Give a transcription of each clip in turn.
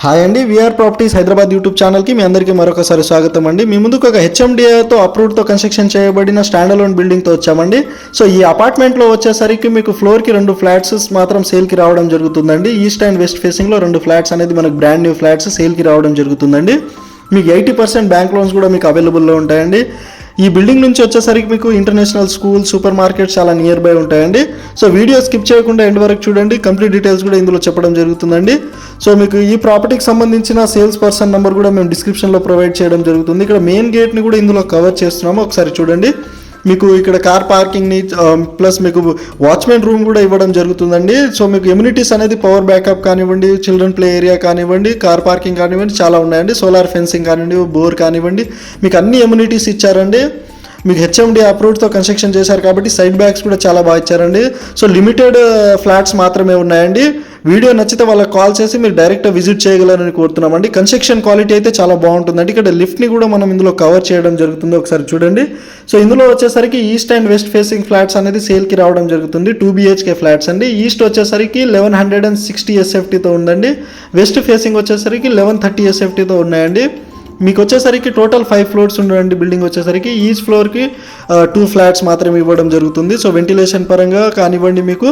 Hi అండి VR properties Hyderabad YouTube ఛానల్కి మీ అందరికీ మరొకసారి స్వాగతం అండి. మీ ముందుకు ఒక హెచ్ఎండిఏతో అప్రూవ్డ్తో కన్స్ట్రక్షన్ చేయబడిన స్టాండ్ అలోన్ బిల్డింగ్తో వచ్చామండి. సో ఈ అపార్ట్మెంట్లో వచ్చేసరికి మీకు ఫ్లోర్కి రెండు ఫ్లాట్స్ మాత్రం సేల్కి రావడం జరుగుతుందండి. ఈస్ట్ అండ్ వెస్ట్ ఫేసింగ్లో రెండు ఫ్లాట్స్ అనేది మనకు బ్రాండ్ న్యూ ఫ్లాట్స్ సేల్కి రావడం జరుగుతుందండి. మీకు ఎయిటీ పర్సెంట్ బ్యాంక్ లోన్స్ కూడా మీకు అవైలబుల్లో ఉంటాయండి. ఈ బిల్డింగ్ నుంచి వచ్చేసరికి మీకు ఇంటర్నేషనల్ స్కూల్ సూపర్ మార్కెట్ చాలా నియర్ బై ఉంటాయండి. సో వీడియో స్కిప్ చేయకుండా ఎండ్ వరకు చూడండి. కంప్లీట్ డీటెయిల్స్ కూడా ఇందులో చెప్పడం జరుగుతుందండి. సో మీకు ఈ ప్రాపర్టీకి సంబంధించిన సేల్స్ పర్సన్ నెంబర్ కూడా మేము డిస్క్రిప్షన్లో ప్రొవైడ్ చేయడం జరుగుతుంది. ఇక్కడ మెయిన్ గేట్ని కూడా ఇందులో కవర్ చేస్తున్నాము. ఒకసారి చూడండి. మీకు ఇక్కడ కార్ పార్కింగ్ని ప్లస్ మీకు వాచ్మెన్ రూమ్ కూడా ఇవ్వడం జరుగుతుందండి. సో మీకు ఎమ్యూనిటీస్ అనేది పవర్ బ్యాకప్ కానివ్వండి చిల్డ్రన్ ప్లే ఏరియా కానివ్వండి కార్ పార్కింగ్ కానివ్వండి చాలా ఉన్నాయండి. సోలార్ ఫెన్సింగ్ కానివ్వండి బోర్ కానివ్వండి. మీకు అన్ని ఎమ్యూనిటీస్ ఇచ్చారండి. మీకు హెచ్ఎండి అప్రూవ్డ్తో కన్స్ట్రక్షన్ చేశారు కాబట్టి సైడ్ బ్యాగ్స్ కూడా చాలా బాగా ఇచ్చారండి. సో లిమిటెడ్ ఫ్లాట్స్ uh, మాత్రమే ఉన్నాయండి. వీడియో నచ్చితే వాళ్ళకి కాల్ చేసి మీరు డైరెక్ట్ విజిట్ చేయగలరని కోరుతున్నామండి. కన్స్ట్రక్షన్ క్వాలిటీ అయితే చాలా బాగుంటుందండి. ఇక్కడ లిఫ్ట్ని కూడా మనం ఇందులో కవర్ చేయడం జరుగుతుంది. ఒకసారి చూడండి. సో ఇందులో వచ్చేసరికి east and west facing flats అనేది సేల్కి రావడం జరుగుతుంది. టూ బిహెచ్కే ఫ్లాట్స్ అండి. ఈస్ట్ వచ్చేసరికి లెవెన్ హండ్రెడ్ అండ్ సిక్స్టీ ఎస్ఎఫ్టీతో ఉందండి. వెస్ట్ ఫేసింగ్ వచ్చేసరికి లెవెన్ థర్టీ ఎస్ఎఫ్టీతో ఉన్నాయండి. మీకు వచ్చేసరికి టోటల్ ఫైవ్ ఫ్లోర్స్ ఉండండి బిల్డింగ్ వచ్చేసరికి ఈచ్ ఫ్లోర్కి టూ ఫ్లాట్స్ మాత్రమే ఇవ్వడం జరుగుతుంది. సో వెంటిలేషన్ పరంగా కానివ్వండి మీకు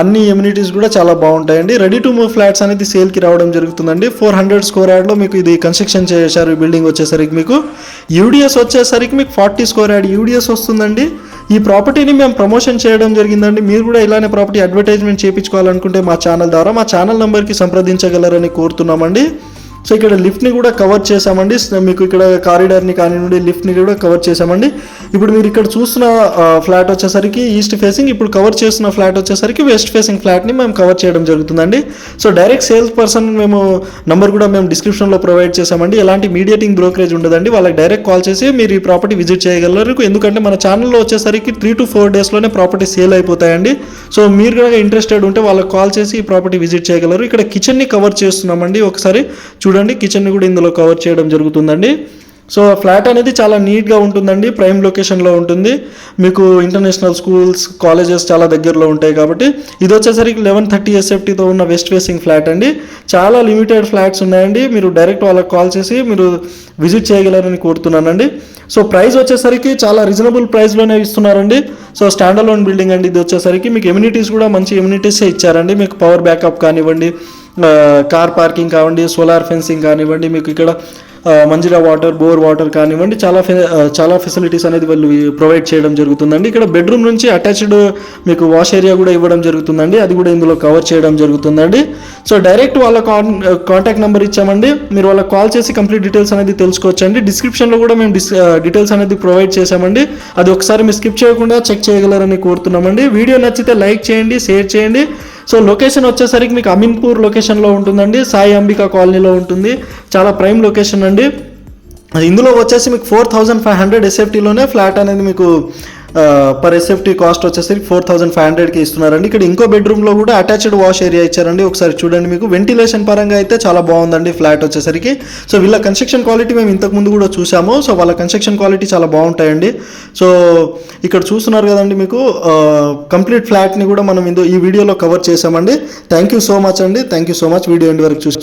అన్ని ఎమ్యూనిటీస్ కూడా చాలా బాగుంటాయండి. రెడీ టు మూవ్ ఫ్లాట్స్ అనేది సేల్కి రావడం జరుగుతుందండి. ఫోర్ హండ్రెడ్ స్కోర్ యార్డ్లో మీకు ఇది కన్స్ట్రక్షన్ చేశారు. ఈ బిల్డింగ్ వచ్చేసరికి మీకు. యూడిఎస్ వచ్చేసరికి మీకు ఫార్టీ స్కోర్ యార్డ్ యూడిఎస్ వస్తుందండి. ఈ ప్రాపర్టీని మేము ప్రమోషన్ చేయడం జరిగిందండి. మీరు కూడా ఇలానే ప్రాపర్టీ అడ్వర్టైజ్మెంట్ చేయించుకోవాలనుకుంటే మా ఛానల్ ద్వారా మా ఛానల్ నెంబర్కి సంప్రదించగలరని కోరుతున్నామండి. సో ఇక్కడ లిఫ్ట్ని కూడా కవర్ చేసామండి మీకు ఇక్కడ కారిడార్ని కానివ్వండి లిఫ్ట్ని కూడా కవర్ చేసామండి ఇప్పుడు మీరు ఇక్కడ చూస్తున్న ఫ్లాట్ వచ్చేసరికి ఈస్ట్ ఫేసింగ్ ఇప్పుడు కవర్ చేస్తున్న ఫ్లాట్ వచ్చేసరికి వెస్ట్ ఫేసింగ్ ఫ్లాట్ని మేము కవర్ చేయడం జరుగుతుందండి. సో డైరెక్ట్ సేల్స్ పర్సన్ మేము నంబర్ కూడా మేము డిస్క్రిప్షన్లో ప్రొవైడ్ చేసామండి ఎలాంటి మీడియేటింగ్ బ్రోకరేజ్ ఉండదండి. వాళ్ళకి డైరెక్ట్ కాల్ చేసి మీరు ఈ ప్రాపర్టీ విజిట్ చేయగలరు. ఎందుకంటే మన ఛానల్లో వచ్చేసరికి త్రీ టు ఫోర్ డేస్లోనే ప్రాపర్టీ సేల్ అయిపోతాయండి. సో మీరు కనుక ఇంట్రెస్టెడ్ ఉంటే వాళ్ళకి కాల్ చేసి ఈ ప్రాపర్టీ విజిట్ చేయగలరు. ఇక్కడ కిచెన్ని కవర్ చేస్తున్నామండి. ఒకసారి చూ చూడండి కిచెన్ కూడా ఇందులో కవర్ చేయడం జరుగుతుందండి. సో ఫ్లాట్ అనేది చాలా నీట్గా ఉంటుందండి ప్రైమ్ లొకేషన్లో ఉంటుంది. మీకు ఇంటర్నేషనల్ స్కూల్స్ కాలేజెస్ చాలా దగ్గరలో ఉంటాయి కాబట్టి. ఇది వచ్చేసరికి లెవెన్ థర్టీ ఎస్ఎఫ్టీతో ఉన్న వెస్ట్ ఫేసింగ్ ఫ్లాట్ అండి. చాలా లిమిటెడ్ ఫ్లాట్స్ ఉన్నాయండి. మీరు డైరెక్ట్ వాళ్ళకి కాల్ చేసి మీరు విజిట్ చేయగలరని కోరుతున్నానండి. సో ప్రైస్ వచ్చేసరికి చాలా రీజనబుల్ ప్రైస్లోనే ఇస్తున్నారండి. సో స్టాండర్లోన్ బిల్డింగ్ అండి. ఇది వచ్చేసరికి మీకు ఎమ్యూనిటీస్ కూడా మంచి ఎమ్యూనిటీసే ఇచ్చారండి. మీకు పవర్ బ్యాకప్ కానివ్వండి కార్ పార్కింగ్ కావండి సోలార్ ఫెన్సింగ్ కానివ్వండి మీకు ఇక్కడ మంజిరా వాటర్ బోర్ వాటర్ కానివ్వండి చాలా ఫె- చాలా ఫెసిలిటీస్ అనేది వాళ్ళు ప్రొవైడ్ చేయడం జరుగుతుందండి. ఇక్కడ బెడ్రూమ్ నుంచి అటాచ్డ్ మీకు వాష్ ఏరియా కూడా ఇవ్వడం జరుగుతుందండి. అది కూడా ఇందులో కవర్ చేయడం జరుగుతుందండి. సో డైరెక్ట్ వాళ్ళ కాన్ కాంటాక్ట్ నెంబర్ ఇచ్చామండి. మీరు వాళ్ళకి కాల్ చేసి కంప్లీట్ డీటెయిల్స్ అనేది తెలుసుకోవచ్చండి. డిస్క్రిప్షన్లో కూడా మేము డిస్ డీటెయిల్స్ అనేది ప్రొవైడ్ చేశామండి. అది ఒకసారి మీరు స్కిప్ చేయకుండా చెక్ చేయగలరని కోరుతున్నామండి. వీడియో నచ్చితే లైక్ చేయండి షేర్ చేయండి. సో లొకేషన్ వచ్చేసరికి మీకు అమీన్పూర్ లొకేషన్లో ఉంటుందండి సాయి అంబికా కాలనీలో ఉంటుంది. చాలా ప్రైమ్ లొకేషన్ అండి. ఇందులో వచ్చేసి మీకు ఫోర్ థౌజండ్ ఫైవ్ హండ్రెడ్ ఎస్ఎఫ్టీలోనే ఫ్లాట్ అనేది మీకు పర్ ఎస్ఎఫ్టీ కాస్ట్ వచ్చేసరికి ఫోర్ థౌజండ్ ఫైవ్ హండ్రెడ్కి ఇస్తున్నారండి. ఇక్కడ ఇంకో బెడ్రూమ్లో కూడా అటాచ్డ్ వాష్ ఏరియా ఇచ్చారండి. ఒకసారి చూడండి మీకు. వెంటిలేషన్ పరంగా అయితే చాలా బాగుందండి ఫ్లాట్ వచ్చేసరికి. సో వీళ్ళ కన్స్ట్రక్షన్ క్వాలిటీ మేము ఇంతకుముందు కూడా చూసాము. సో వాళ్ళ కన్స్ట్రక్షన్ క్వాలిటీ చాలా బాగుంటాయండి. సో ఇక్కడ చూస్తున్నారు కదండి మీకు. కంప్లీట్ ఫ్లాట్ని కూడా మనం ఇందో ఈ వీడియోలో కవర్ చేసామండి థ్యాంక్ యూ సో మచ్ అండి. Thank you so much video end వరకు చూసి